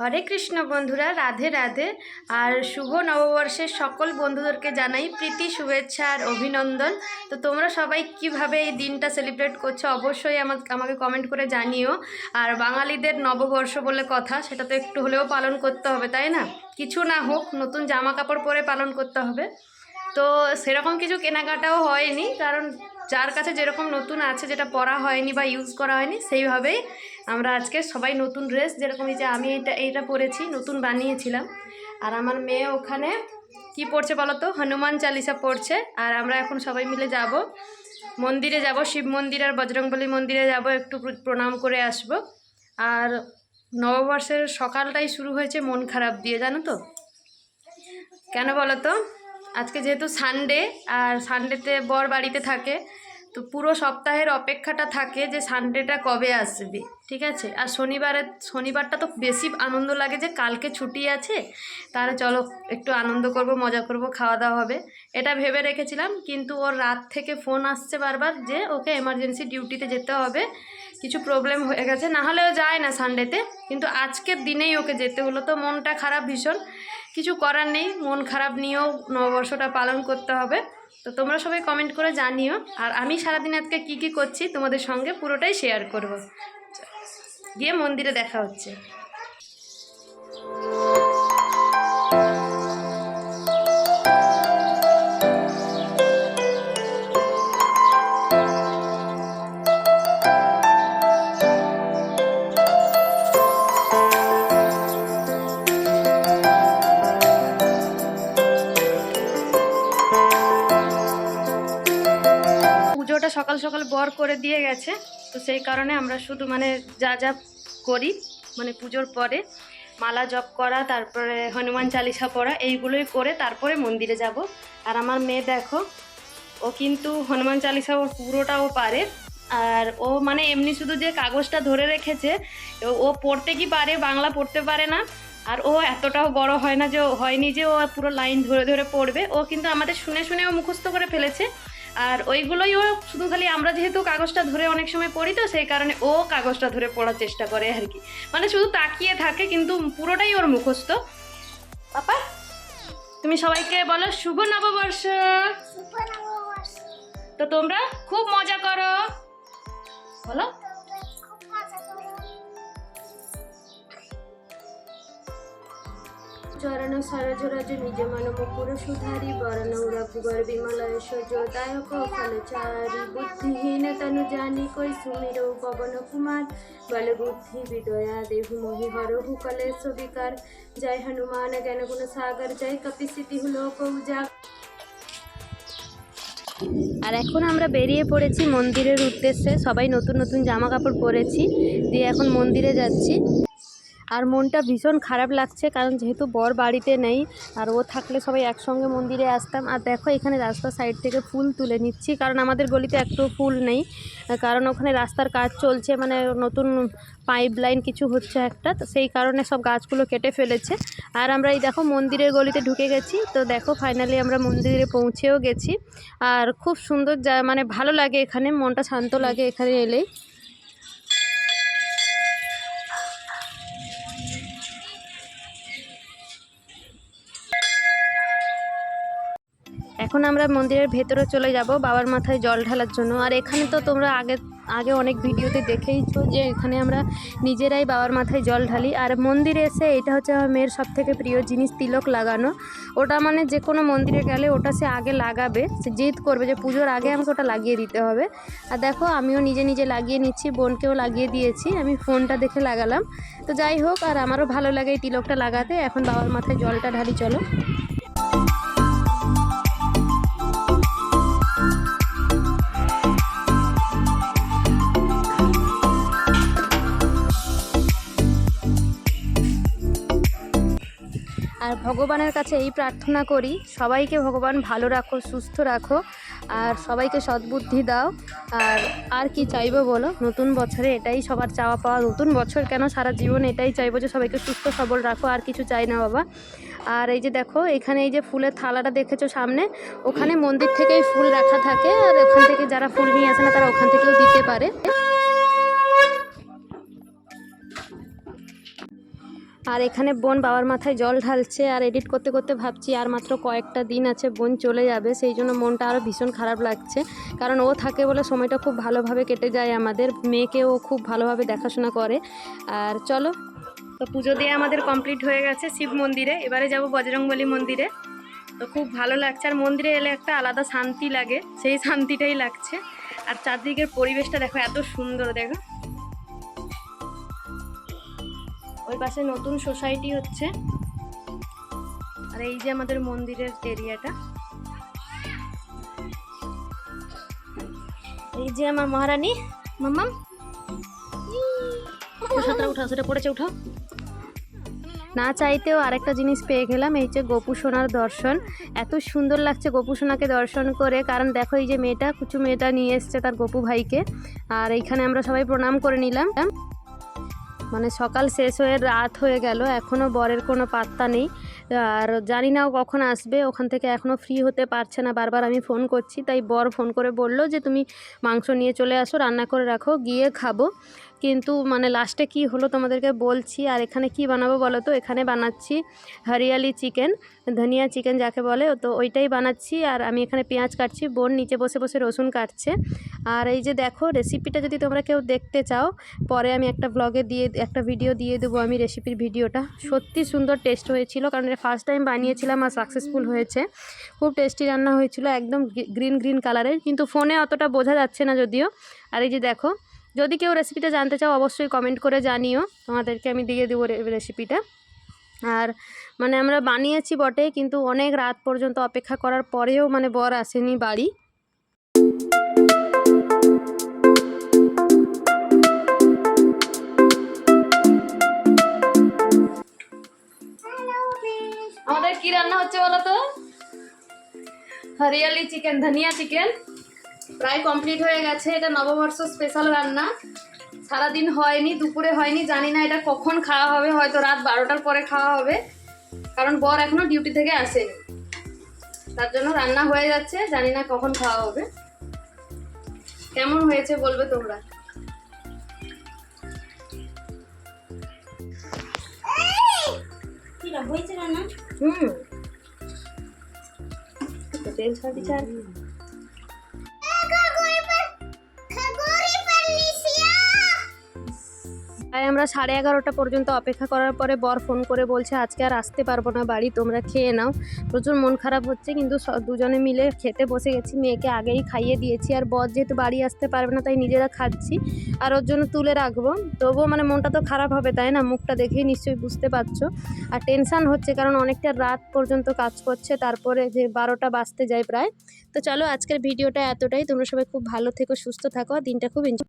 হরে কৃষ্ণ বন্ধুরা, রাধে রাধে। আর শুভ নববর্ষের সকল বন্ধুদেরকে জানাই প্রীতি, শুভেচ্ছা আর অভিনন্দন। তো তোমরা সবাই কীভাবে এই দিনটা সেলিব্রেট করছ অবশ্যই আমাকে আমাকে কমেন্ট করে জানিও। আর বাঙালিদের নববর্ষ বলে কথা, সেটা তো একটু হলেও পালন করতে হবে, তাই না? কিছু না হোক, নতুন জামা কাপড় পরে পালন করতে হবে। তো সেরকম কিছু কেনাকাটাও হয়নি, কারণ যার কাছে যেরকম নতুন আছে, যেটা পরা হয়নি বা ইউজ করা হয়নি, সেইভাবেই আমরা আজকে সবাই নতুন ড্রেস যেরকম এই যে আমি এটা এইটা পরেছি, নতুন বানিয়েছিলাম। আর আমার মেয়ে ওখানে কি পড়ছে বলো তো হনুমান চালিসা পড়ছে আর আমরা এখন সবাই মিলে যাব, মন্দিরে যাব, শিব মন্দির আর বজরংবলী মন্দিরে যাব, একটু প্রণাম করে আসব। আর নববর্ষের সকালটাই শুরু হয়েছে মন খারাপ দিয়ে, জানো তো? কেন বলো তো আজকে যেহেতু সানডে আর সানডেতে বর বাড়িতে থাকে, তো পুরো সপ্তাহের অপেক্ষাটা থাকে যে সানডেটা কবে আসবে, ঠিক আছে? আর শনিবারে, শনিবারটা তো বেশি আনন্দ লাগে যে কালকে ছুটি আছে, তাহলে চলো একটু আনন্দ করব, মজা করব, খাওয়া দাওয়া হবে। এটা ভেবে রেখেছিলাম, কিন্তু ওর রাত থেকে ফোন আসছে বারবার যে ওকে এমার্জেন্সি ডিউটিতে যেতে হবে। কিছু প্রবলেম হয়ে গেছে। না হলেও যায় না সানডেতে কিন্তু আজকের দিনেই ওকে যেতে হলো। তো মনটা খারাপ ভীষণ। কিছু করার নেই, মন খারাপ নিয়েও নববর্ষটা পালন করতে হবে। তো তোমরা সবাই কমেন্ট করে জানিও। আর আমি সারাদিন আজকে কি কি করছি তোমাদের সঙ্গে পুরোটাই শেয়ার করব। গিয়ে মন্দিরে দেখা হচ্ছে। সকাল সকাল বর করে দিয়ে গেছে। তো সেই কারণে আমরা শুধু মানে যা যা করি মানে পুজোর পরে মালা জপ করা, তারপরে হনুমান চালিসা পড়া, এইগুলোই করে তারপরে মন্দিরে যাব। আর আমার মেয়ে দেখো, ও কিন্তু হনুমান চালিসা ওর পুরোটাও পারে। আর ও মানে এমনি শুধু যে কাগজটা ধরে রেখেছে, ও- পড়তে কি পারে, বাংলা পড়তে পারে না। আর ও এতটাও বড় হয় না যে, হয়নি যে ও পুরো লাইন ধরে ধরে পড়বে। ও কিন্তু আমাদের শুনে শুনে ও মুখস্থ করে ফেলেছে। আর ওইগুলোই ও শুধু খালি আমরা যেহেতু কাগজটা ধরে অনেক সময় পড়ি তো সেই কারণে ও কাগজটা ধরে পড়ার চেষ্টা করে আর কি। মানে শুধু তাকিয়ে থাকে কিন্তু পুরোটাই ওর মুখস্থ। পাপা তুমি সবাইকে বলো শুভ নববর্ষ। তো তোমরা খুব মজা করো। বলো। চরণ সরজ রজ নিজ মন মুকুর সুধারি বরণ রঘুবর বিমল যশোদায়ক ফলচারি বুদ্ধিহীন তনু জানি কই সুমির পবন কুমার বল বুদ্ধি বিদয়া দেহু মোহি হরহু কলেশ বিকার জয় হনুমান জ্ঞান গুণ সাগর জয় কপিসিতি লোক উজাগ আর এখন আমরা বেরিয়ে পড়েছি মন্দিরের উদ্দেশ্যে। সবাই নতুন নতুন জামা কাপড় পরেছি। দিয়ে এখন মন্দিরে যাচ্ছি। আর মনটা ভীষণ খারাপ লাগছে, কারণ যেহেতু বর বাড়িতে নেই, আর ও থাকলে সবাই একসঙ্গে মন্দিরে আসতাম। আর দেখো, এখানে রাস্তার সাইড থেকে ফুল তুলে নিচ্ছি, কারণ আমাদের গলিতে একটু ফুল নেই, কারণ ওখানে রাস্তার কাজ চলছে মানে নতুন পাইপ লাইন কিছু হচ্ছে একটা, তো সেই কারণে সব গাছগুলো কেটে ফেলেছে। আর আমরা এই দেখো, মন্দিরের গলিতে ঢুকে গেছি, তো দেখো ফাইনালি আমরা মন্দিরে পৌঁছেও গেছি। আর খুব সুন্দর যা মানে ভালো লাগে এখানে, মনটা শান্ত লাগে এখানে এলেই। এখন আমরা মন্দিরের ভেতরে চলে যাব, বাবার মাথায় জল ঢালার জন্য। আর এখানে তো তোমরা আগে আগে অনেক ভিডিওতে দেখেইছো যে এখানে আমরা নিজেরাই বাবার মাথায় জল ঢালি। আর মন্দিরে এসে এটা হচ্ছে আমার মেয়ের সব থেকে প্রিয় জিনিস, তিলক লাগানো। ওটা মানে যে কোনো মন্দিরে গেলে ওটা সে আগে লাগাবে। সে জিদ করবে যে পুজোর আগে আমাকে ওটা লাগিয়ে দিতে হবে। আর দেখো, আমিও নিজে নিজে লাগিয়ে নিচ্ছি, বোনকেও লাগিয়ে দিয়েছি। আমি ফোনটা দেখে লাগালাম। তো যাই হোক, আর আমারও ভালো লাগে এই তিলকটা লাগাতে। এখন বাবার মাথায় জলটা ঢালি, চলো। আর ভগবানের কাছে এই প্রার্থনা করি, সবাইকে ভগবান ভালো রাখো, সুস্থ রাখো, আর সবাইকে সদ্বুদ্ধি দাও। আর আর কি চাইব বলো? নতুন বছরে এটাই সবার চাওয়া পাওয়া, নতুন বছর কেন সারা জীবন এটাই চাইব যে সবাইকে সুস্থ, সবল রাখো, আর কিছু চাই না বাবা। আর এই যে দেখো, এখানে এই যে ফুলের থালাটা দেখেছ সামনে, ওখানে মন্দির থেকেই ফুল রাখা থাকে, আর ওখান থেকে যারা ফুল নিয়ে আসে না, তারা ওখান থেকেও দিতে পারে। আর এখানে বোন বাবার মাথায় জল ঢালছে আর এডিট করতে করতে ভাবছি আর মাত্র কয়েকটা দিন আছে বোন চলে যাবে, সেই জন্য মনটা আরও ভীষণ খারাপ লাগছে। কারণ ও থাকে বলে সময়টা খুব ভালোভাবে কেটে যায় আমাদের মেয়েকে ও খুব ভালোভাবে দেখাশোনা করে। আর চলো। তো পুজো দিয়ে আমাদের কমপ্লিট হয়ে গেছে শিব মন্দিরে, এবারে যাব বজরংবলী মন্দিরে। তো খুব ভালো লাগছে, আর মন্দিরে এলে একটা আলাদা শান্তি লাগে, সেই শান্তিটাই লাগছে। আর চারদিকের পরিবেশটা দেখো এত সুন্দর, দেখো। ওই পাশে নতুন সোসাইটি হচ্ছে। আর এই যে আমাদের মন্দিরের এরিয়াটা। এই যে আমার মহারানী, মাম্মাম। উঠাও সেটা উঠাও না চাইতেও আরেকটা জিনিস পেয়ে গেলাম, এই যে গোপু সোনার দর্শন। এত সুন্দর লাগছে গোপু সোনাকে দর্শন করে, কারণ দেখো এই যে মেয়েটা, কুচু মেয়েটা নিয়ে এসছে তার গোপু ভাইকে। আর এইখানে আমরা সবাই প্রণাম করে নিলাম। মানে সকাল শেষ হয়ে রাত হয়ে গেল এখনও বরের কোনো পাত্তা নেই। আর জানি না ও কখন আসবে, ওখান থেকে এখনও ফ্রি হতে পারছে না, বারবার আমি ফোন করছি, তাই বর ফোন করে বলল যে তুমি মাংস নিয়ে চলে আসো, রান্না করে রাখো, গিয়ে খাব। কিন্তু মানে লাস্টে কি হলো তোমাদেরকে বলছি, আর এখানে কি বানাবো বলো তো? এখানে বানাচ্ছি হরিয়ালি চিকেন ধনিয়া চিকেন যাকে বলে, তো ওইটাই বানাচ্ছি। আর আমি এখানে পেঁয়াজ কাটছি, বোন নিচে বসে বসে রসুন কাটছে। আর এই যে দেখো রেসিপিটা যদি তোমরা কেউ দেখতে চাও, পরে আমি একটা ব্লগে দিয়ে, একটা ভিডিও দিয়ে দেবো আমি রেসিপির ভিডিওটা সত্যি সুন্দর টেস্ট হয়েছিল, কারণ এটা ফার্স্ট টাইম বানিয়েছিলাম আর সাকসেসফুল হয়েছে। খুব টেস্টি রান্না হয়েছিল, একদম গ্রিন গ্রিন কালারের কিন্তু ফোনে অতটা বোঝা যাচ্ছে না যদিও। আর এই যে দেখো, যদি কেউ রেসিপিটা জানতে চাও, অবশ্যই কমেন্ট করে জানিও, তোমাদেরকে আমি দিয়ে দেবো রেসিপিটা আর মানে আমরা বানিয়েছি বটে, কিন্তু অনেক রাত পর্যন্ত অপেক্ষা করার পরেও মানে বর আসেনি বাড়ি। Hariyali chicken dhania chicken. প্রায় কমপ্লিট হয়ে গেছে। এটা নববর্ষ স্পেশাল রান্না। সারাদিন হয়নি দুপুরে হয়নি জানি না এটা কখন খাওয়া হবে হয়তো রাত বারোটার পরে খাওয়া হবে। কারণ বর এখনও ডিউটি থেকে আসেনি। তার জন্য রান্না হয়ে যাচ্ছে জানি না কখন খাওয়া হবে। কেমন হয়েছে বলবে তোমরা? হয়েছে রান্না? হুম। 24 তাই আমরা সাড়ে এগারোটা পর্যন্ত অপেক্ষা করার পরে বর ফোন করে বলছে, আজকে আর আসতে পারব না বাড়ি, তোমরা খেয়ে নাও। প্রচুর মন খারাপ হচ্ছে, কিন্তু দুজনে মিলে খেতে বসে গেছি, মেয়েকে আগেই খাইয়ে দিয়েছি। আর বর যেহেতু বাড়ি আসতে পারবে না, তাই নিজেরা খাচ্ছি। আর ওর জন্য তুলে রাখব। তবুও মানে মনটা তো খারাপ হবে, তাই না? মুখটা দেখেই নিশ্চয়ই বুঝতে পারছ। আর টেনশান হচ্ছে, কারণ অনেকটা রাত পর্যন্ত কাজ করছে, তারপরে যে বারোটা বাজতে যায় প্রায়। তো চলো আজকের ভিডিওটা এতটাই। তোমরা সবাই খুব ভালো থেকো, সুস্থ থাকো দিনটা খুব এনজয়